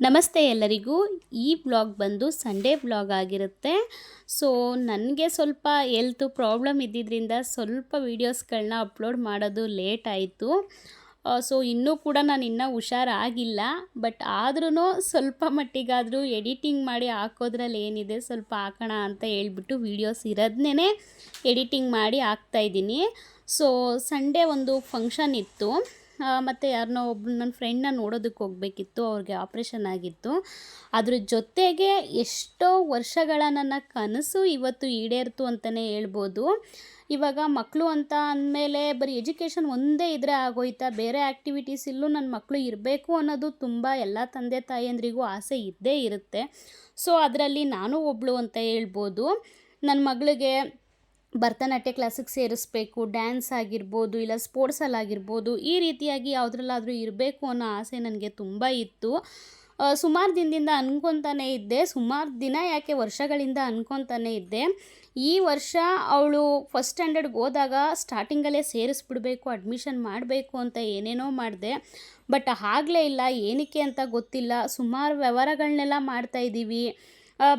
ನಮಸ್ತೆ ಎಲ್ಲರಿಗೂ. ಈ ವ್ಲಾಗ್ ಬಂದು ಸಂಡೇ ವ್ಲಾಗ್ ಆಗಿರುತ್ತೆ. ಸೊ ನನಗೆ ಸ್ವಲ್ಪ ಎಲ್ತು ಪ್ರಾಬ್ಲಮ್ ಇದ್ದಿದ್ದರಿಂದ ಸ್ವಲ್ಪ ವೀಡಿಯೋಸ್ಗಳನ್ನ ಅಪ್ಲೋಡ್ ಮಾಡೋದು ಲೇಟ್ ಆಯಿತು. ಸೊ ಇನ್ನೂ ಕೂಡ ನಾನು ಇನ್ನೂ ಹುಷಾರಾಗಿಲ್ಲ. ಬಟ್ ಆದ್ರೂ ಸ್ವಲ್ಪ ಮಟ್ಟಿಗಾದರೂ ಎಡಿಟಿಂಗ್ ಮಾಡಿ ಹಾಕೋದ್ರಲ್ಲಿ ಏನಿದೆ ಸ್ವಲ್ಪ ಹಾಕೋಣ ಅಂತ ಹೇಳ್ಬಿಟ್ಟು ವೀಡಿಯೋಸ್ ಇರೋದನ್ನೇ ಎಡಿಟಿಂಗ್ ಮಾಡಿ ಹಾಕ್ತಾಯಿದ್ದೀನಿ ಸೊ ಸಂಡೇ ಒಂದು ಫಂಕ್ಷನ್ ಇತ್ತು. ಮತ್ತು ಯಾರನ್ನೋ ಒಬ್ರು ನನ್ನ ಫ್ರೆಂಡ್ನ ನೋಡೋದಕ್ಕೆ ಹೋಗಬೇಕಿತ್ತು, ಅವ್ರಿಗೆ ಆಪ್ರೇಷನ್ ಆಗಿತ್ತು. ಅದ್ರ ಜೊತೆಗೆ ಎಷ್ಟೋ ವರ್ಷಗಳ ನನ್ನ ಕನಸು ಇವತ್ತು ಈಡೇರ್ತು ಅಂತಲೇ ಹೇಳ್ಬೋದು. ಇವಾಗ ಮಕ್ಕಳು ಅಂತ ಅಂದಮೇಲೆ ಬರೀ ಎಜುಕೇಷನ್ ಒಂದೇ ಇದ್ದರೆ ಆಗೋಯ್ತಾ? ಬೇರೆ ಆ್ಯಕ್ಟಿವಿಟೀಸ್ ಇಲ್ಲೂ ನನ್ನ ಮಕ್ಕಳು ಇರಬೇಕು ಅನ್ನೋದು ತುಂಬ ಎಲ್ಲ ತಂದೆ ತಾಯಿಯಂದ್ರಿಗೂ ಆಸೆ ಇದ್ದೇ ಇರುತ್ತೆ. ಸೊ ಅದರಲ್ಲಿ ನಾನು ಒಬ್ಬಳು ಅಂತ ಹೇಳ್ಬೋದು. ನನ್ನ ಮಗಳಿಗೆ ಭರತನಾಟ್ಯ ಕ್ಲಾಸಿಗೆ ಸೇರಿಸ್ಬೇಕು ಡ್ಯಾನ್ಸ್ ಆಗಿರ್ಬೋದು ಇಲ್ಲ ಸ್ಪೋರ್ಟ್ಸಲ್ಲಾಗಿರ್ಬೋದು ಈ ರೀತಿಯಾಗಿ ಯಾವುದ್ರಲ್ಲಾದರೂ ಇರಬೇಕು ಅನ್ನೋ ಆಸೆ ನನಗೆ ತುಂಬ ಇತ್ತು. ಸುಮಾರು ದಿನದಿಂದ ಅನ್ಕೊತಾನೆ ಇದ್ದೆ. ಸುಮಾರು ದಿನ ಯಾಕೆ ವರ್ಷಗಳಿಂದ ಅನ್ಕೊತಾನೆ ಇದ್ದೆ. ಈ ವರ್ಷ ಅವಳು ಫಸ್ಟ್ ಸ್ಟ್ಯಾಂಡರ್ಡ್ಗೆ ಹೋದಾಗ ಸ್ಟಾರ್ಟಿಂಗಲ್ಲೇ ಸೇರಿಸ್ಬಿಡ್ಬೇಕು ಅಡ್ಮಿಷನ್ ಮಾಡಬೇಕು ಅಂತ ಏನೇನೋ ಮಾಡಿದೆ. ಬಟ್ ಆಗಲೇ ಇಲ್ಲ, ಏನಕ್ಕೆ ಅಂತ ಗೊತ್ತಿಲ್ಲ. ಸುಮಾರು ವ್ಯವಹಾರಗಳನ್ನೆಲ್ಲ ಮಾಡ್ತಾಯಿದ್ದೀವಿ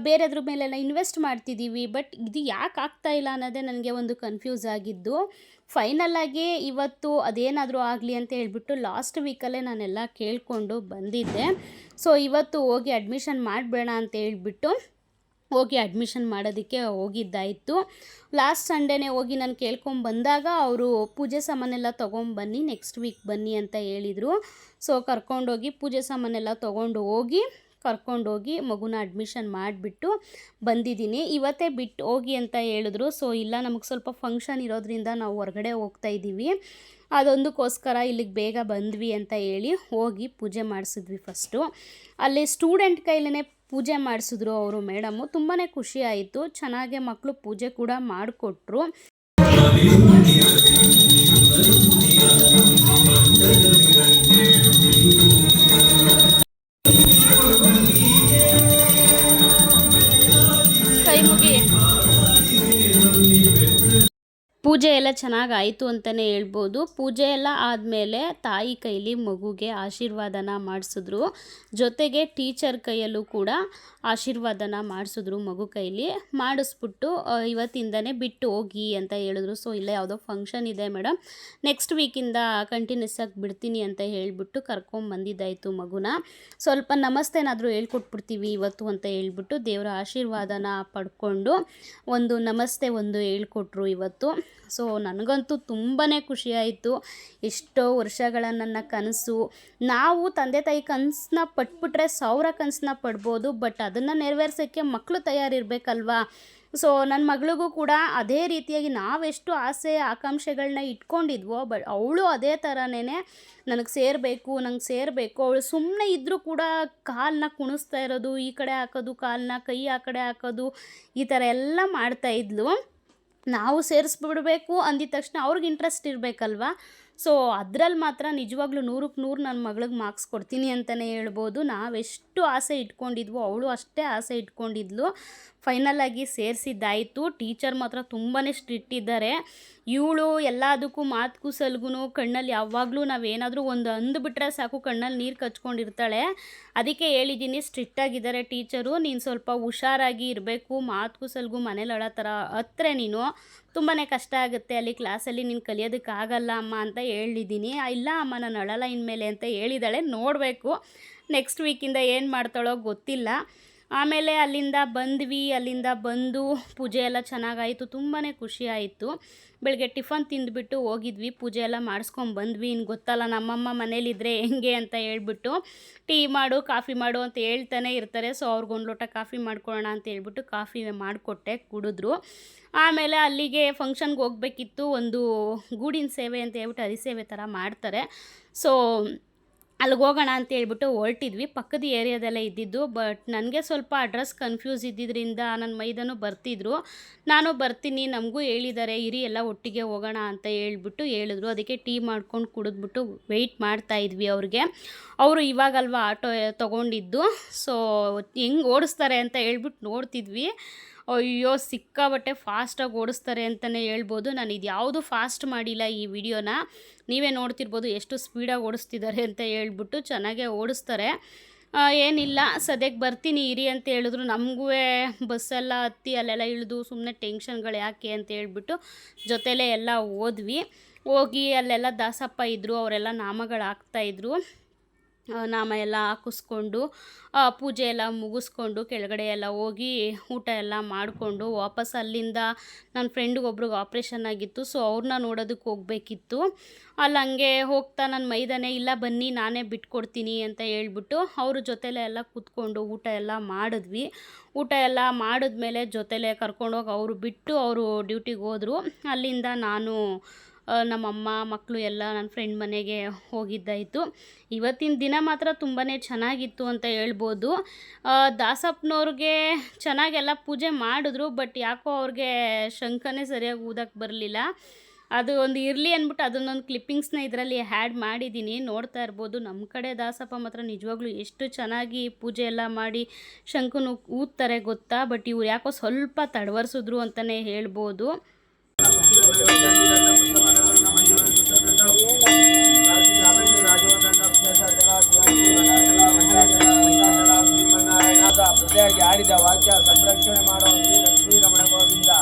ಬೇರೆದ್ರ ಮೇಲೆಲ್ಲ ಇನ್ವೆಸ್ಟ್ ಮಾಡ್ತಿದ್ದೀವಿ ಬಟ್ ಇದು ಯಾಕೆ ಆಗ್ತಾ ಇಲ್ಲ ಅನ್ನೋದೇ ನನಗೆ ಒಂದು ಕನ್ಫ್ಯೂಸ್ ಆಗಿದ್ದು. ಫೈನಲ್ಲಾಗಿ ಇವತ್ತು ಅದೇನಾದರೂ ಆಗಲಿ ಅಂತ ಹೇಳಿಬಿಟ್ಟು ಲಾಸ್ಟ್ ವೀಕಲ್ಲೇ ನಾನೆಲ್ಲ ಕೇಳಿಕೊಂಡು ಬಂದಿದ್ದೆ. ಸೊ ಇವತ್ತು ಹೋಗಿ ಅಡ್ಮಿಷನ್ ಮಾಡಬೇಡ ಅಂತ ಹೇಳಿಬಿಟ್ಟು ಹೋಗಿ ಅಡ್ಮಿಷನ್ ಮಾಡೋದಕ್ಕೆ ಹೋಗಿದ್ದಾಯಿತು. ಲಾಸ್ಟ್ ಸಂಡೇನೇ ಹೋಗಿ ನಾನು ಕೇಳ್ಕೊಂಡು ಬಂದಾಗ ಅವರು ಪೂಜೆ ಸಾಮಾನೆಲ್ಲ ತೊಗೊಂಬನ್ನಿ ನೆಕ್ಸ್ಟ್ ವೀಕ್ ಬನ್ನಿ ಅಂತ ಹೇಳಿದರು. ಸೊ ಕರ್ಕೊಂಡೋಗಿ ಪೂಜೆ ಸಾಮಾನೆಲ್ಲ ತೊಗೊಂಡು ಹೋಗಿ ಕರ್ಕೊಂಡೋಗಿ ಮಗುನ ಅಡ್ಮಿಷನ್ ಮಾಡಿಬಿಟ್ಟು ಬಂದಿದ್ದೀನಿ. ಇವತ್ತೇ ಬಿಟ್ಟು ಹೋಗಿ ಅಂತ ಹೇಳಿದ್ರು. ಸೊ ಇಲ್ಲ, ನಮಗೆ ಸ್ವಲ್ಪ ಫಂಕ್ಷನ್ ಇರೋದ್ರಿಂದ ನಾವು ಹೊರಗಡೆ ಹೋಗ್ತಾ ಇದ್ದೀವಿ ಅದೊಂದಕ್ಕೋಸ್ಕರ ಇಲ್ಲಿಗೆ ಬೇಗ ಬಂದ್ವಿ ಅಂತ ಹೇಳಿ ಹೋಗಿ ಪೂಜೆ ಮಾಡಿಸಿದ್ವಿ ಫಸ್ಟು ಅಲ್ಲಿ ಸ್ಟೂಡೆಂಟ್ ಕೈಲೇ ಪೂಜೆ ಮಾಡಿಸಿದ್ರು ಅವರು ಮೇಡಮು ತುಂಬಾ ಖುಷಿ ಆಯಿತು. ಚೆನ್ನಾಗೆ ಮಕ್ಕಳು ಪೂಜೆ ಕೂಡ ಮಾಡಿಕೊಟ್ರು. ಕೈ ಪೂಜೆ ಎಲ್ಲ ಚೆನ್ನಾಗಿ ಆಯಿತು ಅಂತಲೇ ಹೇಳ್ಬೋದು. ಪೂಜೆ ಎಲ್ಲ ಆದಮೇಲೆ ತಾಯಿ ಕೈಲಿ ಮಗುಗೆ ಆಶೀರ್ವಾದನ ಮಾಡಿಸಿದ್ರು. ಜೊತೆಗೆ ಟೀಚರ್ ಕೈಯಲ್ಲೂ ಕೂಡ ಆಶೀರ್ವಾದನ ಮಾಡಿಸಿದ್ರು ಮಗು ಕೈಲಿ. ಮಾಡಿಸ್ಬಿಟ್ಟು ಇವತ್ತಿಂದನೇ ಬಿಟ್ಟು ಹೋಗಿ ಅಂತ ಹೇಳಿದ್ರು. ಸೊ ಇಲ್ಲ ಯಾವುದೋ ಫಂಕ್ಷನ್ ಇದೆ ಮೇಡಮ್ ನೆಕ್ಸ್ಟ್ ವೀಕಿಂದ ಕಂಟಿನ್ಯೂಸ್ ಆಗಿ ಬಿಡ್ತೀನಿ ಅಂತ ಹೇಳಿಬಿಟ್ಟು ಕರ್ಕೊಂಬಂದಿದ್ದಾಯಿತು ಮಗುನ. ಸ್ವಲ್ಪ ನಮಸ್ತೆನಾದರೂ ಹೇಳ್ಕೊಟ್ಬಿಡ್ತೀವಿ ಇವತ್ತು ಅಂತ ಹೇಳ್ಬಿಟ್ಟು ದೇವರ ಆಶೀರ್ವಾದನ ಪಡ್ಕೊಂಡು ಒಂದು ನಮಸ್ತೆ ಒಂದು ಹೇಳ್ಕೊಟ್ರು ಇವತ್ತು. ಸೊ ನನಗಂತೂ ತುಂಬಾ ಖುಷಿಯಾಯಿತು. ಎಷ್ಟೋ ವರ್ಷಗಳ ನನ್ನ ಕನಸು. ನಾವು ತಂದೆ ತಾಯಿ ಕನಸನ್ನ ಪಟ್ಬಿಟ್ರೆ ಸಾವಿರ ಕನಸನ್ನ ಪಡ್ಬೋದು, ಬಟ್ ಅದನ್ನು ನೆರವೇರ್ಸೋಕ್ಕೆ ಮಕ್ಕಳು ತಯಾರಿರಬೇಕಲ್ವಾ? ಸೊ ನನ್ನ ಮಗಳಿಗೂ ಕೂಡ ಅದೇ ರೀತಿಯಾಗಿ ನಾವೆಷ್ಟು ಆಸೆ ಆಕಾಂಕ್ಷೆಗಳನ್ನ ಇಟ್ಕೊಂಡಿದ್ವೋ, ಬಟ್ ಅವಳು ಅದೇ ಥರನೇ ನನಗೆ ಸೇರಬೇಕು, ನಂಗೆ ಸೇರಬೇಕು. ಅವಳು ಸುಮ್ಮನೆ ಇದ್ದರೂ ಕೂಡ ಕಾಲನ್ನ ಕುಣಿಸ್ತಾ ಇರೋದು, ಈ ಕಡೆ ಹಾಕೋದು ಕಾಲನ್ನ ಕೈ ಆ ಕಡೆ ಹಾಕೋದು, ಈ ಥರ ಎಲ್ಲ ಮಾಡ್ತಾಯಿದ್ಲು ನಾವು ಸೇರಿಸ್ಬಿಡ್ಬೇಕು ಅಂದಿದ ತಕ್ಷಣ ಅವ್ರಿಗೆ ಇಂಟ್ರೆಸ್ಟ್ ಇರಬೇಕಲ್ವಾ? ಸೊ ಅದ್ರಲ್ಲಿ ಮಾತ್ರ ನಿಜವಾಗ್ಲೂ ನೂರಕ್ಕೆ ನೂರು ನನ್ನ ಮಗಳಿಗೆ ಮಾರ್ಕ್ಸ್ ಕೊಡ್ತೀನಿ ಅಂತಲೇ ಹೇಳ್ಬೋದು. ನಾವೆಷ್ಟು ಆಸೆ ಇಟ್ಕೊಂಡಿದ್ವೋ, ಅವಳು ಅಷ್ಟೇ ಆಸೆ ಇಟ್ಕೊಂಡಿದ್ಲು. ಫೈನಲಾಗಿ ಸೇರಿಸಿದ್ದಾಯಿತು. ಟೀಚರ್ ಮಾತ್ರ ತುಂಬಾ ಸ್ಟ್ರಿಕ್ಟ್ ಇದ್ದಾರೆ. ಇವಳು ಎಲ್ಲದಕ್ಕೂ ಮಾತು ಸಲ್ಗೂ ಕಣ್ಣಲ್ಲಿ ಯಾವಾಗಲೂ ನಾವೇನಾದರೂ ಒಂದು ಅಂದುಬಿಟ್ರೆ ಸಾಕು ಕಣ್ಣಲ್ಲಿ ನೀರು ಕಚ್ಕೊಂಡಿರ್ತಾಳೆ. ಅದಕ್ಕೆ ಹೇಳಿದ್ದೀನಿ ಸ್ಟ್ರಿಕ್ಟಾಗಿದ್ದಾರೆ ಟೀಚರು. ನೀನು ಸ್ವಲ್ಪ ಹುಷಾರಾಗಿ ಇರಬೇಕು. ಮಾತು ಸಲ್ಗೂ ಮನೇಲಿ ಅಳೋ ಥರ ಹತ್ತರೆ ನೀನು. ತುಂಬಾ ಕಷ್ಟ ಆಗುತ್ತೆ ಅಲ್ಲಿ ಕ್ಲಾಸಲ್ಲಿ ನೀನು ಕಲಿಯೋದಕ್ಕಾಗಲ್ಲ ಅಮ್ಮ ಅಂತ ಹೇಳಿದ್ದೀನಿ ಇಲ್ಲ ಅಮ್ಮ, ನಾನು ಅಳಲ್ಲ ಇನ್ಮೇಲೆ ಅಂತ ಹೇಳಿದಾಳೆ. ನೋಡಬೇಕು. ನೆಕ್ಸ್ಟ್ ವೀಕಿಂದ ಏನು ಮಾಡ್ತಾಳೋ ಗೊತ್ತಿಲ್ಲ. ಆಮೇಲೆ ಅಲ್ಲಿಂದ ಬಂದ್ವಿ, ಅಲ್ಲಿಂದ ಬಂದು ಪೂಜೆ ಎಲ್ಲ ಚೆನ್ನಾಗಾಯಿತು ತುಂಬಾ ಖುಷಿ ಆಯಿತು ಬೆಳಗ್ಗೆ ಟಿಫನ್ ತಿಂದುಬಿಟ್ಟು ಹೋಗಿದ್ವಿ, ಪೂಜೆ ಎಲ್ಲ ಮಾಡಿಸ್ಕೊಂಡು ಬಂದ್ವಿ. ಇನ್ನು ಗೊತ್ತಲ್ಲ, ನಮ್ಮಮ್ಮ ಮನೇಲಿದ್ದರೆ ಹೆಂಗೆ ಅಂತ ಹೇಳ್ಬಿಟ್ಟು, ಟೀ ಮಾಡು, ಕಾಫಿ ಮಾಡು ಅಂತ ಹೇಳ್ತಾನೆ ಇರ್ತಾರೆ. ಸೊ ಅವ್ರಿಗೊಂದು ಲೋಟ ಕಾಫಿ ಮಾಡ್ಕೊಳ್ಳೋಣ ಅಂತ ಹೇಳ್ಬಿಟ್ಟು ಕಾಫಿ ಮಾಡಿಕೊಟ್ಟೆ, ಕುಡಿದ್ರು. ಆಮೇಲೆ ಅಲ್ಲಿಗೆ ಫಂಕ್ಷನ್ಗೆ ಹೋಗ್ಬೇಕಿತ್ತು, ಒಂದು ಗೂಡಿನ ಸೇವೆ ಅಂತ ಹೇಳ್ಬಿಟ್ಟು ಹರಿಸೇವೆ ಥರ ಮಾಡ್ತಾರೆ. ಸೊ ಅಲ್ಲಿಗೆ ಹೋಗೋಣ ಅಂತ ಹೇಳ್ಬಿಟ್ಟು ಹೊರಟಿದ್ವಿ. ಪಕ್ಕದ ಏರಿಯಾದಲ್ಲೇ ಇದ್ದಿದ್ದು ಬಟ್ ನನಗೆ ಸ್ವಲ್ಪ ಅಡ್ರೆಸ್ ಕನ್ಫ್ಯೂಸ್ ಇದ್ದಿದ್ದರಿಂದ ನನ್ನ ಮೈದನು ಬರ್ತಿದ್ರು. ನಾನು ಬರ್ತೀನಿ, ನಮಗೂ ಹೇಳಿದ್ದಾರೆ ಇರಿ ಎಲ್ಲ ಒಟ್ಟಿಗೆ ಹೋಗೋಣ ಅಂತ ಹೇಳ್ಬಿಟ್ಟು ಹೇಳಿದ್ರು. ಅದಕ್ಕೆ ಟೀ ಮಾಡ್ಕೊಂಡು ಕುಡಿದ್ಬಿಟ್ಟು ವೆಯ್ಟ್ ಮಾಡ್ತಾ ಇದ್ವಿ ಅವ್ರಿಗೆ. ಅವರು ಇವಾಗಲ್ವ ಆಟೋ ತೊಗೊಂಡಿದ್ದು ಸೊ ಹೆಂಗೆ ಓಡಿಸ್ತಾರೆ ಅಂತ ಹೇಳ್ಬಿಟ್ಟು ನೋಡ್ತಿದ್ವಿ. ಅಯ್ಯೋ ಸಿಕ್ಕಾಬಟ್ಟೆ ಫಾಸ್ಟಾಗಿ ಓಡಿಸ್ತಾರೆ ಅಂತಲೇ ಹೇಳ್ಬೋದು. ನಾನು ಇದು ಯಾವುದು ಫಾಸ್ಟ್ ಮಾಡಿಲ್ಲ ಈ ವಿಡಿಯೋನ. ನೀವೇ ನೋಡ್ತಿರ್ಬೋದು ಎಷ್ಟು ಸ್ಪೀಡಾಗಿ ಓಡಿಸ್ತಿದ್ದಾರೆ ಅಂತ ಹೇಳ್ಬಿಟ್ಟು ಚೆನ್ನಾಗೇ ಓಡಿಸ್ತಾರೆ. ಏನಿಲ್ಲ ಸದ್ಯಕ್ಕೆ ಬರ್ತೀನಿ, ಇರಿ ಅಂತ ಹೇಳಿದ್ರು. ನಮಗೂ ಬಸ್ಸೆಲ್ಲ ಹತ್ತಿ ಅಲ್ಲೆಲ್ಲ ಇಳಿದು ಸುಮ್ಮನೆ ಟೆನ್ಷನ್ಗಳು ಯಾಕೆ ಅಂತ ಹೇಳ್ಬಿಟ್ಟು ಜೊತೆಲೇ ಎಲ್ಲ ಹೋದ್ವಿ. ಹೋಗಿ ಅಲ್ಲೆಲ್ಲ ದಾಸಪ್ಪ ಇದ್ದರು ಅವರೆಲ್ಲ ನಾಮಗಳು ಹಾಕ್ತಾಯಿದ್ರು ನಾಮ ಎಲ್ಲ ಹಾಕಿಸ್ಕೊಂಡು ಪೂಜೆ ಎಲ್ಲ ಮುಗಿಸ್ಕೊಂಡು, ಕೆಳಗಡೆ ಎಲ್ಲ ಹೋಗಿ ಊಟ ಎಲ್ಲ ಮಾಡಿಕೊಂಡು ವಾಪಸ್ ಅಲ್ಲಿಂದ ನನ್ನ ಫ್ರೆಂಡಿಗೆ ಒಬ್ರಿಗೆ ಆಪ್ರೇಷನ್ ಆಗಿತ್ತು. ಸೊ ಅವ್ರನ್ನ ನೋಡೋದಕ್ಕೆ ಹೋಗಬೇಕಿತ್ತು. ಅಲ್ಲಿ ಹಂಗೆ ಹೋಗ್ತಾ ನನ್ನ ಮೈದಾನೆ, ಇಲ್ಲ ಬನ್ನಿ, ನಾನೇ ಬಿಟ್ಕೊಡ್ತೀನಿ ಅಂತ ಹೇಳ್ಬಿಟ್ಟು ಅವ್ರ ಜೊತೆಲೇ ಎಲ್ಲ ಕೂತ್ಕೊಂಡು ಊಟ ಎಲ್ಲ ಮಾಡಿದ್ವಿ. ಊಟ ಎಲ್ಲ ಮಾಡಿದ್ಮೇಲೆ ಜೊತೆಲೇ ಕರ್ಕೊಂಡೋಗಿ ಅವರು ಬಿಟ್ಟು, ಅವರು ಡ್ಯೂಟಿಗೆ ಹೋದರು. ಅಲ್ಲಿಂದ ನಾನು ನಮ್ಮಮ್ಮ ಮಕ್ಕಳು ಎಲ್ಲ ನನ್ನ ಫ್ರೆಂಡ್ ಮನೆಗೆ ಹೋಗಿದ್ದಾಯಿತು. ಇವತ್ತಿನ ದಿನ ಮಾತ್ರ ತುಂಬಾ ಚೆನ್ನಾಗಿತ್ತು ಅಂತ ಹೇಳ್ಬೋದು. ದಾಸಪ್ಪನವ್ರಿಗೆ ಚೆನ್ನಾಗೆಲ್ಲ ಪೂಜೆ ಮಾಡಿದ್ರು ಬಟ್ ಯಾಕೋ ಅವ್ರಿಗೆ ಶಂಕನೇ ಸರಿಯಾಗಿ ಊದಕ್ಕೆ ಬರಲಿಲ್ಲ. ಅದು ಒಂದು ಇರಲಿ ಅಂದ್ಬಿಟ್ಟು ಅದನ್ನೊಂದು ಕ್ಲಿಪ್ಪಿಂಗ್ಸ್ನ ಇದರಲ್ಲಿ ಹ್ಯಾಡ್ ಮಾಡಿದ್ದೀನಿ ನೋಡ್ತಾ ಇರ್ಬೋದು ನಮ್ಮ ಕಡೆ ದಾಸಪ್ಪ ಮಾತ್ರ ನಿಜವಾಗ್ಲೂ ಎಷ್ಟು ಚೆನ್ನಾಗಿ ಪೂಜೆ ಎಲ್ಲ ಮಾಡಿ ಶಂಖನು ಊದ್ತಾರೆ ಗೊತ್ತಾ? ಬಟ್ ಇವ್ರು ಯಾಕೋ ಸ್ವಲ್ಪ ತಡವರ್ಸಿದ್ರು ಅಂತಲೇ ಹೇಳ್ಬೋದು. ಪ್ರತಿಯಾಗಿ ಆಡಿದ ವಾಕ್ಯ ಸಂರಕ್ಷಣೆ ಮಾಡುವ ಶ್ರೀ ಲಕ್ಷ್ಮೀ ರಮಣ ಗೋವಿಂದ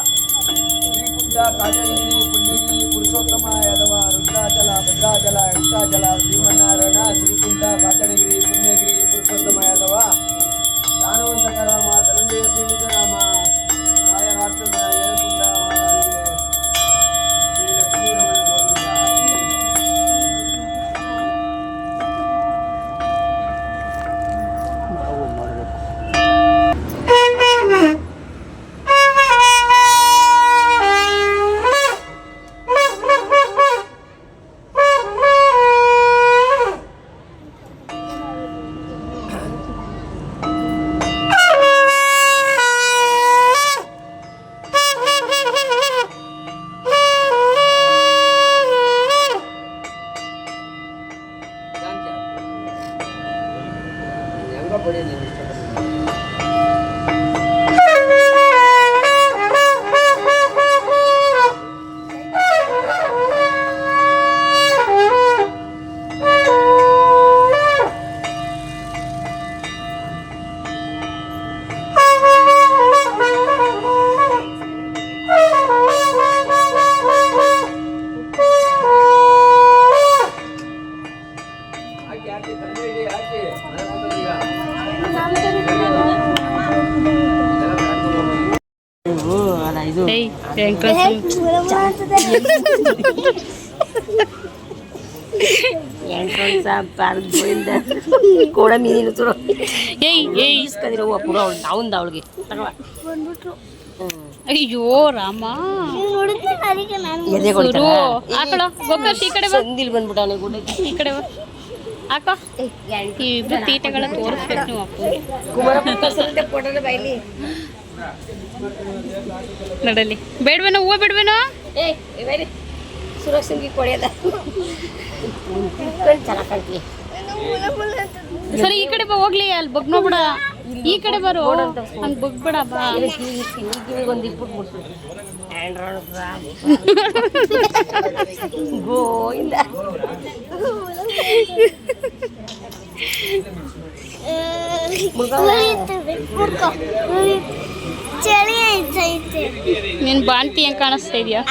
ಶ್ರೀಗುಡ್ಡ ಕಾಟಗಿರಿ ಪುಣ್ಯಗಿರಿ ಪುರುಷೋತ್ತಮ ಯಾದವ ರುದ್ರಾಚಲ ಭದ್ರಾಚಲ ವೆಂಕಟಾಚಲ ಶ್ರೀಮನ್ನಾರಾಯಣ ಶ್ರೀಕುಂಡ ಕಾಟಣಗಿರಿ ಪುಣ್ಯಗಿರಿ ಪುರುಷೋತ್ತಮ ಯಾದವ ದಾನವಂತಕರ ರಾಮ ಧನಂಜಯ ಹೆಂಗ ಪಡಿ ಏಯ್ ವೆಂಕಟೇಶ್ವರ ಕೂಡ ಮೀನಿನ ತುರು. ಏಯ್ ಏಯ್ ಇಸ್ಕದಿರೋ ಪುರ ಅವಳು ನಾವಂದ ಅವಳಿಗೆ. ಅಯ್ಯೋ ರಾಮ. ಎದೆ ಆ ಗೋಕಾಶ್ ಈ ಕಡೆ ಈ ಕಡೆ ಬಾ. ಹಾಕೋ ಈ ಇಬ್ರು ತೀಟೆಗಳ ತೋರಿಸ್ಬೇಕು ನೀವು ಬೈಲಿ ನಡಲಿ. ಬೇಡವೇನೋ ಹೂವು ಬಿಡ್ವೇನೋ? ಸರಿ ಈ ಕಡೆ ಬಾ ಹೋಗ್ಲಿ ಅಲ್ಲಿ ಬಗ್ನೋಗ್ಬಿಡ ಈ ಕಡೆ ಬರೋ ಹಂಗೆ ಬಗ್ಬೇಡ ಬಾ. ಒಂದು ಇಪ್ಪತ್ತು ಗೋಯಿಂದ ಚಳಿ ಐತೈತೆ ನಿನ್ ಬಾಂತಿ ಹೆಂಗ್ ಕಾಣಿಸ್ತಾ ಇದೆಯಾ?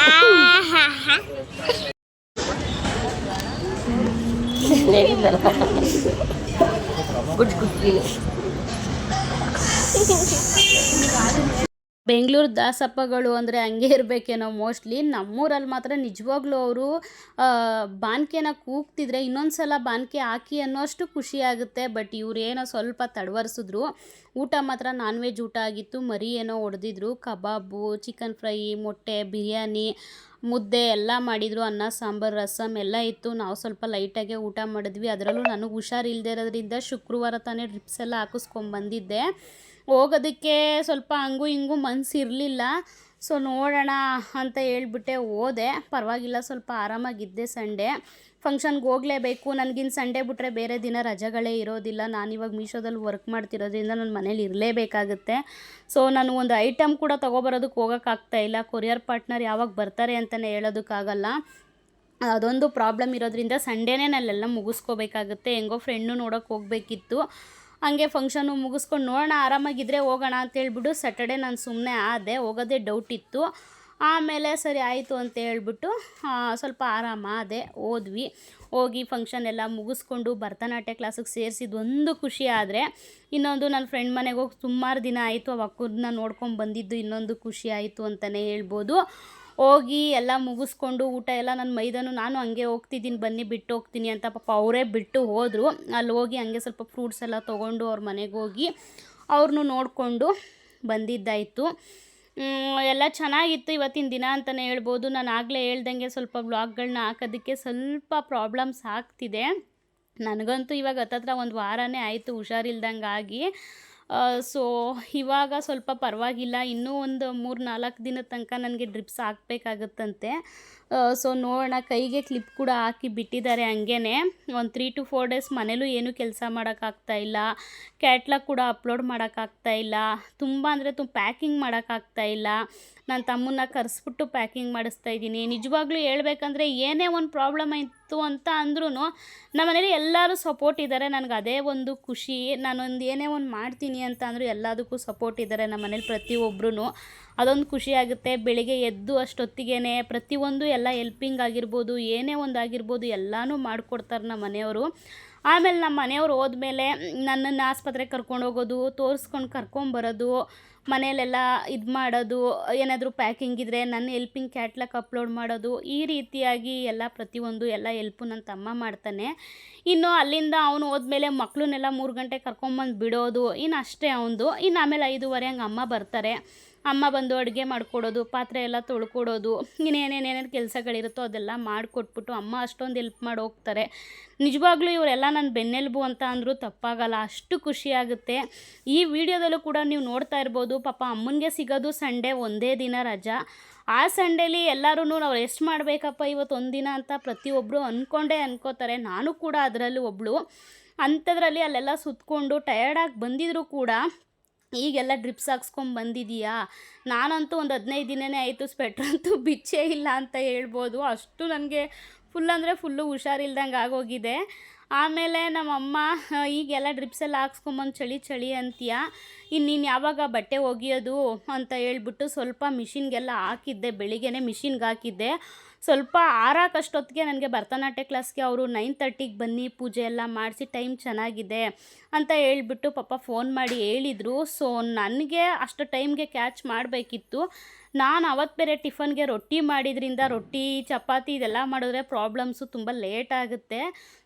ಗುಡ್ ಗುಡ್ ಬೆಂಗಳೂರು ದಾಸಪ್ಪಗಳು ಅಂದರೆ ಹಂಗೆ ಇರಬೇಕೇನೋ ಮೋಸ್ಟ್ಲಿ. ನಮ್ಮೂರಲ್ಲಿ ಮಾತ್ರ ನಿಜವಾಗ್ಲೂ ಅವರು ಬಾನ್ಕೆನ ಕೂಗ್ತಿದ್ರೆ ಇನ್ನೊಂದು ಸಲ ಬಾನ್ಕೆ ಹಾಕಿ ಅನ್ನೋಷ್ಟು ಖುಷಿ ಆಗುತ್ತೆ. ಬಟ್ ಇವ್ರು ಏನೋ ಸ್ವಲ್ಪ ತಡವರ್ಸಿದ್ರು. ಊಟ ಮಾತ್ರ ನಾನ್ ವೆಜ್ ಊಟ ಆಗಿತ್ತು. ಮರಿ ಏನೋ ಹೊಡೆದಿದ್ರು ಕಬಾಬು, ಚಿಕನ್ ಫ್ರೈ, ಮೊಟ್ಟೆ, ಬಿರಿಯಾನಿ, ಮುದ್ದೆ ಎಲ್ಲ ಮಾಡಿದರು. ಅನ್ನ, ಸಾಂಬಾರು ರಸಮ್ ಎಲ್ಲ ಇತ್ತು. ನಾವು ಸ್ವಲ್ಪ ಲೈಟಾಗೆ ಊಟ ಮಾಡಿದ್ವಿ. ಅದರಲ್ಲೂ ನನಗೆ ಹುಷಾರಿಲ್ಲದೆ ಇರೋದ್ರಿಂದ ಶುಕ್ರವಾರ ತಾನೇ ಡ್ರಿಪ್ಸ್ ಎಲ್ಲ ಹಾಕಿಸ್ಕೊಂಬಂದಿದ್ದೆ ಹೋಗೋದಕ್ಕೆ ಸ್ವಲ್ಪ ಹಂಗೂ ಹಿಂಗೂ ಮನಸ್ಸು ಇರಲಿಲ್ಲ ಸೊ ನೋಡೋಣ ಅಂತ ಹೇಳ್ಬಿಟ್ಟೆ ಹೋದೆ. ಪರವಾಗಿಲ್ಲ, ಸ್ವಲ್ಪ ಆರಾಮಾಗಿದ್ದೆ ಸಂಡೇ. ಫಂಕ್ಷನ್ಗೆ ಹೋಗಲೇಬೇಕು. ನನಗಿನ್ನು ಸಂಡೇ ಬಿಟ್ಟರೆ ಬೇರೆ ದಿನ ರಜೆಗಳೇ ಇರೋದಿಲ್ಲ. ನಾನಿವಾಗ ಮೀಶೋದಲ್ಲಿ ವರ್ಕ್ ಮಾಡ್ತಿರೋದ್ರಿಂದ ನನ್ನ ಮನೇಲಿ ಇರಲೇಬೇಕಾಗುತ್ತೆ. ಸೊ ನಾನು ಒಂದು ಐಟಮ್ ಕೂಡ ತೊಗೊಬರೋದಕ್ಕೆ ಹೋಗೋಕ್ಕಾಗ್ತಾ ಇಲ್ಲ. ಕೊರಿಯರ್ ಪಾರ್ಟ್ನರ್ ಯಾವಾಗ ಬರ್ತಾರೆ ಅಂತಲೇ ಹೇಳೋದಕ್ಕಾಗಲ್ಲ. ಅದೊಂದು ಪ್ರಾಬ್ಲಮ್ ಇರೋದ್ರಿಂದ ಸಂಡೇನೇ ನಲ್ಲೆಲ್ಲ ಮುಗಿಸ್ಕೋಬೇಕಾಗುತ್ತೆ. ಹೆಂಗೋ ಫ್ರೆಂಡು ನೋಡೋಕೆ ಹೋಗಬೇಕಿತ್ತು. ಹಂಗೆ ಫಂಕ್ಷನು ಮುಗಿಸ್ಕೊಂಡು ನೋಡೋಣ ಆರಾಮಾಗಿದ್ದರೆ ಹೋಗೋಣ ಅಂತೇಳ್ಬಿಟ್ಟು ಸ್ಯಾಟರ್ಡೆ ನಾನು ಸುಮ್ಮನೆ ಆದೆ, ಹೋಗೋದೇ ಡೌಟ್ ಇತ್ತು. ಆಮೇಲೆ ಸರಿ ಆಯಿತು ಅಂತ ಹೇಳ್ಬಿಟ್ಟು ಸ್ವಲ್ಪ ಆರಾಮ ಅದೇ ಹೋದ್ವಿ ಹೋಗಿ ಫಂಕ್ಷನ್ ಎಲ್ಲ ಮುಗಿಸ್ಕೊಂಡು ಭರತನಾಟ್ಯ ಕ್ಲಾಸಿಗೆ ಸೇರಿಸಿದ್ದು ಒಂದು ಖುಷಿ ಆದರೆ, ಇನ್ನೊಂದು ನನ್ನ ಫ್ರೆಂಡ್ ಮನೆಗೆ ಹೋಗಿ ಸುಮಾರು ದಿನ ಆಯಿತು ಆ ನೋಡ್ಕೊಂಡು ಬಂದಿದ್ದು ಇನ್ನೊಂದು ಖುಷಿ ಆಯಿತು ಅಂತಲೇ ಹೇಳ್ಬೋದು. ಹೋಗಿ ಎಲ್ಲ ಮುಗಿಸ್ಕೊಂಡು ಊಟ ಎಲ್ಲ ನನ್ನ ಮೈದಾನು ನಾನು ಹಂಗೆ ಹೋಗ್ತಿದ್ದೀನಿ, ಬನ್ನಿ ಬಿಟ್ಟು ಹೋಗ್ತೀನಿ ಅಂತ ಪಾಪ ಅವರೇ ಬಿಟ್ಟು ಹೋದರು. ಅಲ್ಲಿ ಹೋಗಿ ಹಂಗೆ ಸ್ವಲ್ಪ ಫ್ರೂಟ್ಸ್ ಎಲ್ಲ ತೊಗೊಂಡು ಅವ್ರ ಮನೆಗೆ ಹೋಗಿ ಅವ್ರನ್ನೂ ನೋಡಿಕೊಂಡು ಬಂದಿದ್ದಾಯಿತು. ಎಲ್ಲ ಚೆನ್ನಾಗಿತ್ತು ಇವತ್ತಿನ ದಿನ ಅಂತಲೇ ಹೇಳ್ಬೋದು. ನಾನು ಆಗಲೇ ಹೇಳ್ದಂಗೆ ಸ್ವಲ್ಪ ಬ್ಲಾಗ್ಗಳನ್ನ ಹಾಕೋದಕ್ಕೆ ಸ್ವಲ್ಪ ಪ್ರಾಬ್ಲಮ್ಸ್ ಆಗ್ತಿದೆ. ನನಗಂತೂ ಇವಾಗ ಹತ್ತತ್ರ ಒಂದು ವಾರನೇ ಆಯಿತು ಹುಷಾರಿಲ್ದಂಗೆ ಆಗಿ ಸೊ ಇವಾಗ ಸ್ವಲ್ಪ ಪರವಾಗಿಲ್ಲ. ಇನ್ನೂ ಒಂದು ಮೂರು ನಾಲ್ಕು ದಿನದ ತನಕ ನನಗೆ ಡ್ರಿಪ್ಸ್ ಹಾಕಬೇಕಾಗುತ್ತಂತೆ. ಸೊ ನೋಡೋಣ. ಕೈಗೆ ಕ್ಲಿಪ್ ಕೂಡ ಹಾಕಿ ಬಿಟ್ಟಿದ್ದಾರೆ ಹಂಗೇ ಒಂದು ತ್ರೀ ಟು ಫೋರ್ ಡೇಸ್ ಮನೇಲೂ ಏನೂ ಕೆಲಸ ಮಾಡೋಕ್ಕಾಗ್ತಾ ಇಲ್ಲ. ಕ್ಯಾಟ್ಲಾಗ್ ಕೂಡ ಅಪ್ಲೋಡ್ ಮಾಡೋಕ್ಕಾಗ್ತಾ ಇಲ್ಲ. ತುಂಬ ಅಂದರೆ ತುಂಬ ಪ್ಯಾಕಿಂಗ್ ಮಾಡೋಕ್ಕಾಗ್ತಾ ಇಲ್ಲ. ನನ್ನ ತಮ್ಮನ್ನ ಕರೆಸ್ಬಿಟ್ಟು ಪ್ಯಾಕಿಂಗ್ ಮಾಡಿಸ್ತಾ ಇದ್ದೀನಿ. ನಿಜವಾಗ್ಲೂ ಹೇಳ್ಬೇಕಂದ್ರೆ ಏನೇ ಒಂದು ಪ್ರಾಬ್ಲಮ್ ಆಯಿತು ಅಂತ ಅಂದ್ರೂ ನಮ್ಮ ಮನೇಲಿ ಎಲ್ಲರೂ ಸಪೋರ್ಟ್ ಇದ್ದಾರೆ ನನಗೆ ಅದೇ ಒಂದು ಖುಷಿ. ನಾನೊಂದು ಏನೇ ಒಂದು ಮಾಡ್ತೀನಿ ಅಂತ ಅಂದರೂ ಎಲ್ಲದಕ್ಕೂ ಸಪೋರ್ಟ್ ಇದ್ದಾರೆ ನಮ್ಮ ಮನೇಲಿ ಪ್ರತಿಯೊಬ್ಬರೂ ಅದೊಂದು ಖುಷಿಯಾಗುತ್ತೆ ಬೆಳಿಗ್ಗೆ ಎದ್ದು ಅಷ್ಟೊತ್ತಿಗೆ ಪ್ರತಿಯೊಂದು ಎಲ್ಲ ಹೆಲ್ಪಿಂಗ್ ಆಗಿರ್ಬೋದು, ಏನೇ ಒಂದು ಆಗಿರ್ಬೋದು ಎಲ್ಲನೂ ಮಾಡಿಕೊಡ್ತಾರೆ ನಮ್ಮ ಮನೆಯವರು. ಆಮೇಲೆ ನಮ್ಮ ಮನೆಯವ್ರು ಹೋದ್ಮೇಲೆ ನನ್ನನ್ನು ಆಸ್ಪತ್ರೆಗೆ ಕರ್ಕೊಂಡು ಹೋಗೋದು, ತೋರಿಸ್ಕೊಂಡು ಕರ್ಕೊಂಬರೋದು ಮನೆಯಲ್ಲೆಲ್ಲ ಇದು ಮಾಡೋದು, ಏನಾದರೂ ಪ್ಯಾಕಿಂಗ್ ಇದ್ದರೆ ನನ್ನ ಹೆಲ್ಪಿಂಗ್ ಕ್ಯಾಟ್ಲಾಗ್ ಅಪ್ಲೋಡ್ ಮಾಡೋದು, ಈ ರೀತಿಯಾಗಿ ಎಲ್ಲ ಪ್ರತಿಯೊಂದು ಎಲ್ಲ ಹೆಲ್ಪು ನನ್ನ ತಮ್ಮ ಮಾಡ್ತಾನೆ. ಇನ್ನು ಅಲ್ಲಿಂದ ಅವನು ಹೋದ್ಮೇಲೆ ಮಕ್ಕಳನ್ನೆಲ್ಲ ಮೂರು ಗಂಟೆ ಕರ್ಕೊಂಬಂದು ಬಿಡೋದು ಇನ್ನು ಅಷ್ಟೇ ಅವನದು. ಇನ್ನು ಆಮೇಲೆ ಐದೂವರೆ ಹಂಗೆ ಅಮ್ಮ ಬರ್ತಾರೆ. ಅಮ್ಮ ಬಂದು ಅಡುಗೆ ಮಾಡಿಕೊಡೋದು, ಪಾತ್ರೆ ಎಲ್ಲ ತೊಳ್ಕೊಡೋದು ಇನ್ನೇನೇನೇನೇನು ಕೆಲಸಗಳಿರುತ್ತೋ ಅದೆಲ್ಲ ಮಾಡಿಕೊಟ್ಬಿಟ್ಟು ಅಮ್ಮ ಅಷ್ಟೊಂದು ಹೆಲ್ಪ್ ಮಾಡಿ ಹೋಗ್ತಾರೆ. ನಿಜವಾಗ್ಲೂ ಇವರೆಲ್ಲ ನನ್ನ ಬೆನ್ನೆಲುಬು ಅಂತ ಅಂದರೂ ತಪ್ಪಾಗಲ್ಲ, ಅಷ್ಟು ಖುಷಿಯಾಗುತ್ತೆ ಈ ವಿಡಿಯೋದಲ್ಲೂ ಕೂಡ ನೀವು ನೋಡ್ತಾ ಇರ್ಬೋದು, ಪಾಪ ಅಮ್ಮನಿಗೆ ಸಿಗೋದು ಸಂಡೇ ಒಂದೇ ದಿನ ರಜಾ. ಆ ಸಂಡೇಲಿ ಎಲ್ಲರೂ ನಾವು ರೆಸ್ಟ್ ಮಾಡಬೇಕಪ್ಪ ಇವತ್ತು ದಿನ ಅಂತ ಪ್ರತಿಯೊಬ್ಬರು ಅಂದ್ಕೊಂಡೇ ಅನ್ಕೋತಾರೆ. ನಾನು ಕೂಡ ಅದರಲ್ಲಿ ಒಬ್ಬಳು ಅಂಥದ್ರಲ್ಲಿ ಅಲ್ಲೆಲ್ಲ ಸುತ್ತಕೊಂಡು ಟಯರ್ಡಾಗಿ ಬಂದಿದ್ರು ಕೂಡ ಈಗೆಲ್ಲ ಡ್ರಿಪ್ಸ್ ಹಾಕ್ಸ್ಕೊಂಡು ನಾನಂತೂ ಒಂದು ಹದಿನೈದು ದಿನನೇ ಆಯಿತು ಸ್ವೆಟ್ರ್ ಅಂತೂ ಬಿಚ್ಚೇ ಇಲ್ಲ ಅಂತ ಹೇಳ್ಬೋದು. ಅಷ್ಟು ನನಗೆ ಫುಲ್ ಅಂದರೆ ಫುಲ್ಲು ಹುಷಾರಿಲ್ದಂಗೆ ಆಗೋಗಿದೆ. ಆಮೇಲೆ ನಮ್ಮಮ್ಮ ಈಗೆಲ್ಲ ಡ್ರಿಪ್ಸೆಲ್ಲ ಹಾಕ್ಸ್ಕೊಂಬಂದು ಚಳಿ ಚಳಿ ಅಂತೀಯ? ಇನ್ನು ನೀನು ಯಾವಾಗ ಬಟ್ಟೆ ಒಗೆಯೋದು ಅಂತ ಹೇಳ್ಬಿಟ್ಟು ಸ್ವಲ್ಪ ಮಿಷಿನ್ಗೆಲ್ಲ ಹಾಕಿದ್ದೆ, ಬೆಳಿಗ್ಗೆನೇ ಮಿಷಿನ್ಗೆ ಹಾಕಿದ್ದೆ. ಸ್ವಲ್ಪ ಆರಾಕಷ್ಟೊತ್ತಿಗೆ ನನಗೆ ಭರತನಾಟ್ಯ ಕ್ಲಾಸ್ಗೆ ಅವರು ನೈನ್ ತರ್ಟಿಗೆ ಬನ್ನಿ, ಪೂಜೆ ಎಲ್ಲ ಮಾಡಿಸಿ ಟೈಮ್ ಚೆನ್ನಾಗಿದೆ ಅಂತ ಹೇಳ್ಬಿಟ್ಟು ಪಾಪ ಫೋನ್ ಮಾಡಿ ಹೇಳಿದರು. ಸೊ ನನಗೆ ಅಷ್ಟು ಟೈಮ್ಗೆ ಕ್ಯಾಚ್ ಮಾಡಬೇಕಿತ್ತು. ನಾನು ಅವತ್ತು ಬೇರೆ ಟಿಫನ್ಗೆ ರೊಟ್ಟಿ ಮಾಡಿದ್ರಿಂದ ರೊಟ್ಟಿ, ಚಪಾತಿ ಇದೆಲ್ಲ ಮಾಡಿದ್ರೆ ಪ್ರಾಬ್ಲಮ್ಸು ತುಂಬ ಲೇಟ್ ಆಗುತ್ತೆ.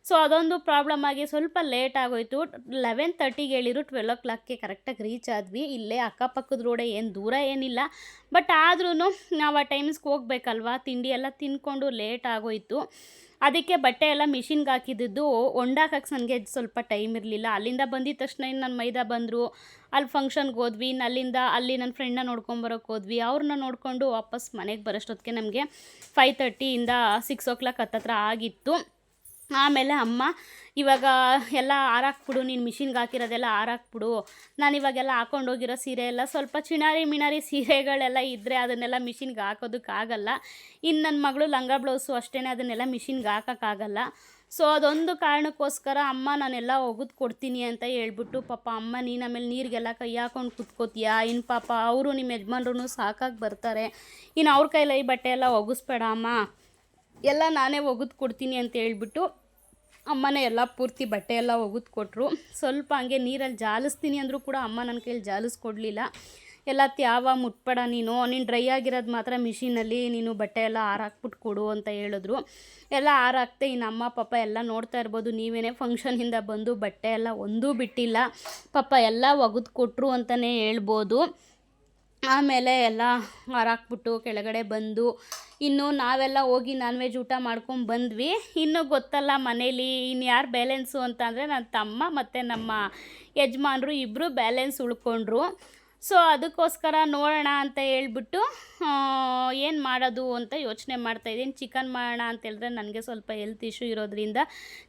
ಸೊ ಅದೊಂದು ಪ್ರಾಬ್ಲಮ್ ಆಗಿ ಸ್ವಲ್ಪ ಲೇಟ್ ಆಗೋಯ್ತು. ಲೆವೆನ್ ತರ್ಟಿಗೆ ಹೇಳಿರು ಟ್ವೆಲ್ ಓ ಕ್ಲಾಕ್ಗೆ ಕರೆಕ್ಟಾಗಿ ರೀಚ್ ಆದ್ವಿ. ಇಲ್ಲೇ ಅಕ್ಕಪಕ್ಕದ ರೋಡೆ ಏನು ದೂರ ಏನಿಲ್ಲ. ಬಟ್ ಆದ್ರೂ ನಾವು ಆ ಟೈಮ್ಸ್ಗೆ ಹೋಗ್ಬೇಕಲ್ವಾ? ತಿಂಡಿ ಎಲ್ಲ ತಿನ್ಕೊಂಡು ಲೇಟ್ ಆಗೋಯ್ತು. ಅದಕ್ಕೆ ಬಟ್ಟೆ ಎಲ್ಲ ಮಿಷಿನ್ಗೆ ಹಾಕಿದ್ದು ಒಂಡಾಕಕ್ಕೆ ನನಗೆ ಸ್ವಲ್ಪ ಟೈಮ್ ಇರಲಿಲ್ಲ. ಅಲ್ಲಿಂದ ಬಂದಿದ ತಕ್ಷಣ ನನ್ನ ಮೈದಾ ಬಂದರು. ಅಲ್ಲಿ ಫಂಕ್ಷನ್ಗೆ ಹೋದ್ವಿ. ಅಲ್ಲಿಂದ ಅಲ್ಲಿ ನನ್ನ ಫ್ರೆಂಡ್ನ ನೋಡ್ಕೊಂಬರೋಕೆ ಹೋದ್ವಿ. ಅವ್ರನ್ನ ನೋಡಿಕೊಂಡು ವಾಪಸ್ ಮನೆಗೆ ಬರೋಷ್ಟೊತ್ತಿಗೆ ನಮಗೆ ಫೈವ್ ತರ್ಟಿಯಿಂದ ಸಿಕ್ಸ್ ಓ ಕ್ಲಾಕ್ ಹತ್ತತ್ರ ಆಗಿತ್ತು. ಆಮೇಲೆ ಅಮ್ಮ, ಇವಾಗ ಎಲ್ಲ ಆರಾಕ್ಬಿಡು, ನೀನು ಮಿಷಿನ್ಗೆ ಹಾಕಿರೋದೆಲ್ಲ ಆರಾಕ್ಬಿಡು. ನಾನು ಇವಾಗೆಲ್ಲ ಹಾಕೊಂಡೋಗಿರೋ ಸೀರೆ ಎಲ್ಲ ಸ್ವಲ್ಪ ಚಿಣಾರಿ ಮಿಣಾರಿ ಸೀರೆಗಳೆಲ್ಲ ಇದ್ದರೆ ಅದನ್ನೆಲ್ಲ ಮಿಷಿನ್ಗೆ ಹಾಕೋದಕ್ಕಾಗಲ್ಲ ಇನ್ನು ನನ್ನ ಮಗಳು ಲಂಗ ಬ್ಲೌಸು ಅಷ್ಟೇ ಅದನ್ನೆಲ್ಲ ಮಿಷಿನ್ಗೆ ಹಾಕೋಕ್ಕಾಗಲ್ಲ ಸೊ ಅದೊಂದು ಕಾರಣಕ್ಕೋಸ್ಕರ ಅಮ್ಮ ನಾನೆಲ್ಲ ಒಗೆದು ಕೊಡ್ತೀನಿ ಅಂತ ಹೇಳ್ಬಿಟ್ಟು, ಪಾಪ ಅಮ್ಮ ನೀನು ಆಮೇಲೆ ನೀರಿಗೆಲ್ಲ ಕೈ ಹಾಕೊಂಡು ಕುತ್ಕೋತೀಯಾ? ಇನ್ನು ಪಾಪ ಅವರು ನಿಮ್ಮ ಯಜಮಾನ್ರು ಸಾಕಾಗಿ ಬರ್ತಾರೆ. ಇನ್ನು ಅವ್ರ ಕೈಲಿ ಈ ಬಟ್ಟೆ ಎಲ್ಲ ಒಗಿಸ್ಬೇಡ ಅಮ್ಮ. ಎಲ್ಲ ನಾನೇ ಒಗೆದು ಕೊಡ್ತೀನಿ ಅಂತ ಹೇಳ್ಬಿಟ್ಟು ಅಮ್ಮನೇ ಎಲ್ಲ ಪೂರ್ತಿ ಬಟ್ಟೆ ಎಲ್ಲ ಒಗೆದು ಕೊಟ್ಟರು ಸ್ವಲ್ಪ ಹಂಗೆ ನೀರಲ್ಲಿ ಜಾಲಿಸ್ತೀನಿ ಅಂದರೂ ಕೂಡ ಅಮ್ಮ ನನ್ನ ಕೈಲಿ ಜಾಲಿಸ್ಕೊಡ್ಲಿಲ್ಲ. ಎಲ್ಲ ತ್ಯಾವ, ಮುಟ್ಬೇಡ ನೀನು ನೀನು ಡ್ರೈ ಆಗಿರೋದು ಮಾತ್ರ ಮಿಷಿನಲ್ಲಿ ನೀನು ಬಟ್ಟೆ ಎಲ್ಲ ಹಾರಾಕ್ಬಿಟ್ಟು ಕೊಡು ಅಂತ ಹೇಳಿದ್ರು. ಎಲ್ಲ ಹಾರಾಕ್ತೆ ಇನ್ನು ಅಮ್ಮ, ಪಾಪ ಎಲ್ಲ ನೋಡ್ತಾ ಇರ್ಬೋದು, ನೀವೇನೇ ಫಂಕ್ಷನಿಂದ ಬಂದು ಬಟ್ಟೆ ಎಲ್ಲ ಒಂದೂ ಬಿಟ್ಟಿಲ್ಲ. ಪಾಪ ಎಲ್ಲ ಒಗೆದು ಕೊಟ್ಟರು ಅಂತಲೇ ಹೇಳ್ಬೋದು. ಆಮೇಲೆ ಎಲ್ಲ ಹೊರಾಕ್ಬಿಟ್ಟು ಕೆಳಗಡೆ ಬಂದು, ಇನ್ನು ನಾವೆಲ್ಲ ಹೋಗಿ ನಾನ್ ವೆಜ್ ಊಟ ಮಾಡ್ಕೊಂಡು ಬಂದ್ವಿ. ಇನ್ನು ಗೊತ್ತಲ್ಲ ಮನೇಲಿ ಇನ್ನು ಯಾರು ಬ್ಯಾಲೆನ್ಸು ಅಂತ ಅಂದರೆ ನನ್ನ ತಮ್ಮ ಮತ್ತು ನಮ್ಮ ಯಜಮಾನ್ರು ಇಬ್ಬರು ಬ್ಯಾಲೆನ್ಸ್ ಉಳ್ಕೊಂಡ್ರು. ಸೊ ಅದಕ್ಕೋಸ್ಕರ ನೋಡೋಣ ಅಂತ ಹೇಳ್ಬಿಟ್ಟು ಏನು ಮಾಡೋದು ಅಂತ ಯೋಚನೆ ಮಾಡ್ತಾಯಿದ್ದೀನಿ ಚಿಕನ್ ಮಾಡೋಣ ಅಂತ ಹೇಳಿದ್ರೆ ನನಗೆ ಸ್ವಲ್ಪ ಹೆಲ್ತ್ ಇಶ್ಯೂ ಇರೋದ್ರಿಂದ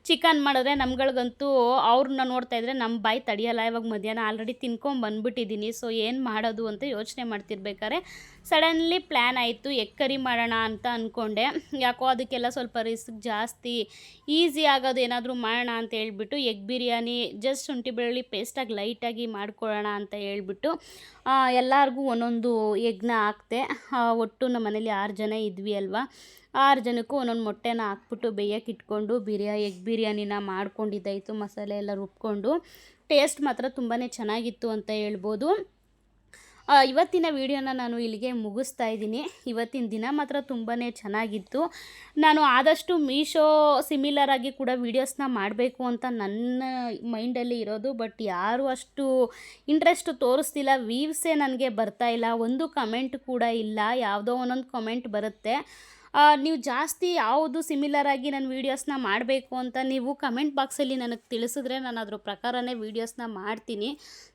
ಚಿಕನ್ ಮಾಡಿದ್ರೆ ನಮ್ಗಳಿಗಂತೂ ಅವ್ರನ್ನ ನೋಡ್ತಾ ಇದ್ರೆ ನಮ್ಮ ಬಾಯಿ ತಡೆಯಲ್ಲ ಇವಾಗ ಮಧ್ಯಾಹ್ನ ಆಲ್ರೆಡಿ ತಿನ್ಕೊಂಡು ಬಂದ್ಬಿಟ್ಟಿದ್ದೀನಿ. ಸೊ ಏನು ಮಾಡೋದು ಅಂತ ಯೋಚನೆ ಮಾಡ್ತಿರ್ಬೇಕಾರೆ ಸಡನ್ಲಿ ಪ್ಲ್ಯಾನ್ ಆಯಿತು, ಎಗ್ ಕರಿ ಮಾಡೋಣ ಅಂತ ಅಂದ್ಕೊಂಡೆ ಯಾಕೋ ಅದಕ್ಕೆಲ್ಲ ಸ್ವಲ್ಪ ರಿಸ್ಕ್ ಜಾಸ್ತಿ ಈಸಿ ಆಗೋದು ಏನಾದರೂ ಮಾಡೋಣ ಅಂತ ಹೇಳ್ಬಿಟ್ಟು, ಎಗ್ ಬಿರಿಯಾನಿ ಜಸ್ಟ್ ಶುಂಠಿ ಬೆಳ್ಳುಳ್ಳಿ ಪೇಸ್ಟಾಗಿ ಲೈಟಾಗಿ ಮಾಡ್ಕೊಳ್ಳೋಣ ಅಂತ ಹೇಳ್ಬಿಟ್ಟು ಎಲ್ಲರಿಗೂ ಒಂದೊಂದು ಎಗ್ನ ಹಾಕ್ದೆ ಒಟ್ಟು ನಮ್ಮ ಮನೇಲಿ ಆರು ಜನ ಇದ್ವಿ ಅಲ್ವಾ? ಆರು ಜನಕ್ಕೂ ಒಂದೊಂದು ಮೊಟ್ಟೆನ ಹಾಕ್ಬಿಟ್ಟು ಬೇಯಕ್ಕೆ ಇಟ್ಕೊಂಡು ಬಿರಿಯಾ, ಎಗ್ ಬಿರಿಯಾನಿನ ಮಾಡ್ಕೊಂಡಿದ್ದಾಯಿತು, ಮಸಾಲೆ ಎಲ್ಲ ರುಬ್ಕೊಂಡು. ಟೇಸ್ಟ್ ಮಾತ್ರ ತುಂಬಾ ಚೆನ್ನಾಗಿತ್ತು ಅಂತ ಹೇಳ್ಬೋದು. ಇವತ್ತಿನ ವಿಡಿಯೋನ ನಾನು ಇಲ್ಲಿಗೆ ಮುಗಿಸ್ತಾ ಇದ್ದೀನಿ. ಇವತ್ತಿನ ದಿನ ಮಾತ್ರ ತುಂಬಾ ಚೆನ್ನಾಗಿತ್ತು. ನಾನು ಆದಷ್ಟು ಮೀಶೋ ಸಿಮಿಲರ್ ಆಗಿ ಕೂಡ ವೀಡಿಯೋಸ್ನ ಮಾಡಬೇಕು ಅಂತ ನನ್ನ ಮೈಂಡಲ್ಲಿ ಇರೋದು, ಬಟ್ ಯಾರು ಅಷ್ಟು ಇಂಟ್ರೆಸ್ಟ್ ತೋರಿಸ್ತಿಲ್ಲ. ವೀವ್ಸೇ ನನಗೆ ಬರ್ತಾ ಇಲ್ಲ. ಒಂದು ಕಮೆಂಟ್ ಕೂಡ ಇಲ್ಲ. ಯಾವುದೋ ಒಂದೊಂದು ಕಮೆಂಟ್ ಬರುತ್ತೆ. ನೀವು ಜಾಸ್ತಿ ಯಾವುದು ಸಿಮಿಲರ್ ಆಗಿ ನನ್ನ ವೀಡಿಯೋಸ್ನ ಮಾಡಬೇಕು ಅಂತ ನೀವು ಕಮೆಂಟ್ ಬಾಕ್ಸಲ್ಲಿ ನನಗೆ ತಿಳಿಸಿದ್ರೆ ನಾನು ಅದ್ರ ಪ್ರಕಾರನೇ ವೀಡಿಯೋಸ್ನ ಮಾಡ್ತೀನಿ.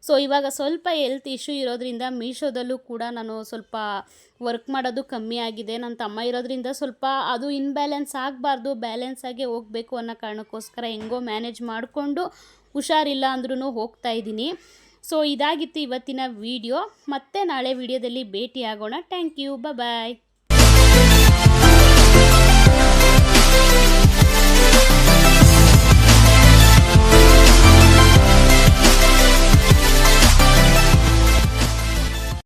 ಸೊ ಇವಾಗ ಸ್ವಲ್ಪ ಹೆಲ್ತ್ ಇಶ್ಯೂ ಇರೋದ್ರಿಂದ ಮೀಶೋದಲ್ಲೂ ಕೂಡ ನಾನು ಸ್ವಲ್ಪ ವರ್ಕ್ ಮಾಡೋದು ಕಮ್ಮಿ ಆಗಿದೆ. ನನ್ನ ತಮ್ಮ ಇರೋದ್ರಿಂದ ಸ್ವಲ್ಪ ಅದು ಇನ್ಬ್ಯಾಲೆನ್ಸ್ ಆಗಬಾರ್ದು ಬ್ಯಾಲೆನ್ಸ್ ಆಗಿ ಹೋಗಬೇಕು ಅನ್ನೋ ಕಾರಣಕ್ಕೋಸ್ಕರ ಹೆಂಗೋ ಮ್ಯಾನೇಜ್ ಮಾಡಿಕೊಂಡು ಹುಷಾರಿಲ್ಲ ಅಂದ್ರೂ ಹೋಗ್ತಾ ಇದ್ದೀನಿ. ಸೊ ಇದಾಗಿತ್ತು ಇವತ್ತಿನ ವಿಡಿಯೋ ಮತ್ತೆ ನಾಳೆ ವಿಡಿಯೋದಲ್ಲಿ ಭೇಟಿಯಾಗೋಣ. Thank you bye